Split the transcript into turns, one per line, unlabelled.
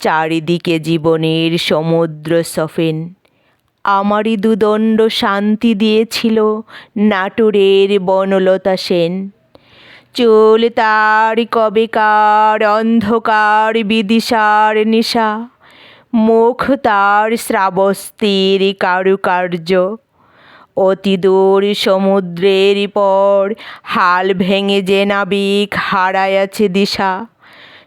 চারিদিকে জীবনের সমুদ্র সফেন। আমারই দুদণ্ড শান্তি দিয়েছিল নাটোরের বনলতা সেন। চুল তার কবেকার অন্ধকার বিদিশার নিশা। মুখ তার শ্রাবস্তির কারুকার্য। অতি দূর সমুদ্রের পর হাল ভেঙে যে নাবিক হারায় আছে দিশা।